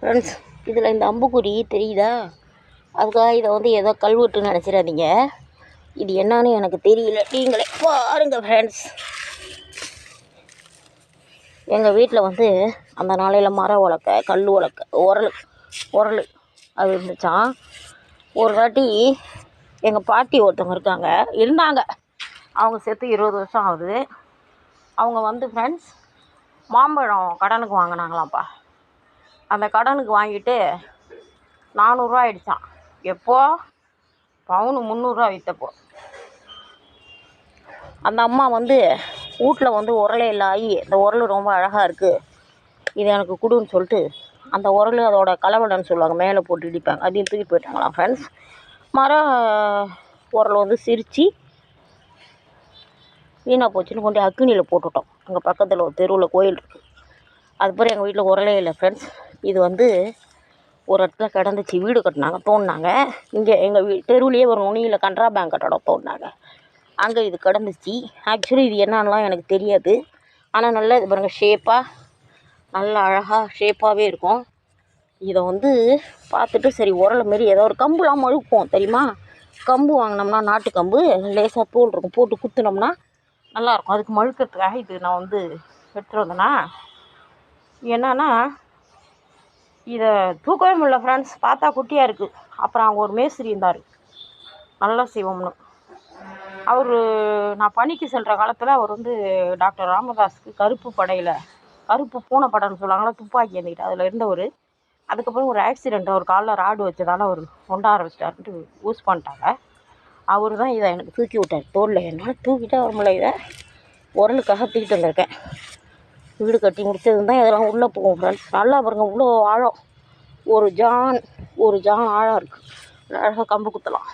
Friends இதில் இந்த அம்புக்குறி தெரியுதா? அதுக்காக இதை வந்து ஏதோ கல்வெட்டுன்னு நினச்சிடாதீங்க. இது என்னன்னு எனக்கு தெரியல. நீங்களே பாருங்க ஃப்ரெண்ட்ஸ் எங்கள் வீட்டில் வந்து அந்த நாளையில் மரம் உலக்க கல் உலக்க உரல் உரல் அது இருந்துச்சான் ஒரு வாட்டி எங்கள் பாட்டி ஒருத்தவங்க இருக்காங்க. இருந்தாங்க. அவங்க செத்து இருபது வருஷம் ஆகுது. அவங்க வந்து ஃப்ரெண்ட்ஸ் மாம்பழம் கடனுக்கு வாங்கினாங்களாம்ப்பா. அந்த கடனுக்கு வாங்கிட்டு நானூறுரூவா ஆயிடுச்சான் எப்போ? பவுனு முந்நூறுரூவா விற்றப்போ அந்த அம்மா வந்து வீட்டில் வந்து உரலையில் ஆகி இந்த உரல் ரொம்ப அழகாக இருக்குது இது எனக்கு கொடுன்னு சொல்லிட்டு அந்த உரல் அதோட கலவடன்னு சொல்லுவாங்க. மேலே போட்டு இடிப்பாங்க. அதையும் தூக்கிட்டு போயிட்டாங்களாம் ஃப்ரெண்ட்ஸ் மரம் உரல் வந்து சிரித்து வீணாக போச்சுன்னு கொண்டு அக்கினியில் போட்டுவிட்டோம் அங்கே பக்கத்தில் ஒரு தெருவில் கோயில் இருக்குது அதுக்கப்புறம் எங்கள் வீட்டில் உரலே இல்லை ஃப்ரெண்ட்ஸ் இது வந்து ஒரு இடத்துல கிடந்துச்சு வீடு கட்டினாங்க தோணுனாங்க இங்கே எங்கள் வீ தெருவுலேயே ஒரு நுனியில் கனரா பேங்க் கட்டடம் தோணுனாங்க அங்கே இது கிடந்துச்சு. ஆக்சுவலி இது என்னன்னுலாம் எனக்கு தெரியாது. ஆனால் நல்லா இது பாருங்கள் ஷேப்பாக நல்ல அழகாக ஷேப்பாகவே இருக்கும். இதை வந்து பார்த்துட்டு சரி உரலை மாரி ஏதோ ஒரு கம்புலாம் மழுப்போம் தெரியுமா? கம்பு வாங்கினோம்னா நாட்டு கம்பு லேசாக தோல் இருக்கும் போட்டு குத்துனோம்னா நல்லாயிருக்கும் அதுக்கு மழுக்கிறதுக்காக இது நான் வந்து எடுத்துகிட்டு வந்தேன்னா என்னன்னா இதை தூக்கவே முடியல ஃப்ரெண்ட்ஸ் பார்த்தா குட்டியாக இருக்குது அப்புறம் அவங்க ஒரு மேஸ்திரி இருந்தார். நல்ல செய்வோம்னு. அவர் நான் பணிக்கு செல்கிற காலத்தில் அவர் வந்து டாக்டர் ராமதாஸுக்கு கருப்பு படையில் கருப்பு பூனை படம்னு சொல்லுவாங்களா துப்பாக்கி ஏந்திக்கிட்டு அதில் இருந்தவர். அதுக்கப்புறம் ஒரு ஆக்சிடெண்ட் அவர் காலில் ராடு வச்சதால் அவர் கொண்ட ஆரம்பிச்சிட்டாருன்ட்டு யூஸ் பண்ணிட்டாங்க. அவர் தான் இதை எனக்கு தூக்கி விட்டார். தோளில் என்னால் தூக்கிட்டே வர முடியல இதை. உரலுக்காக தூக்கிட்டு வந்திருக்கேன். வீடு கட்டி முடித்தது தான் இதெல்லாம் உள்ளே போகும் ஃப்ரெண்ட்ஸ் நல்லா பாருங்கள் இவ்வளோ ஆழம். ஒரு ஜான் ஒரு ஜான் ஆழம் இருக்குது அழகாக கம்பு குத்தலாம்.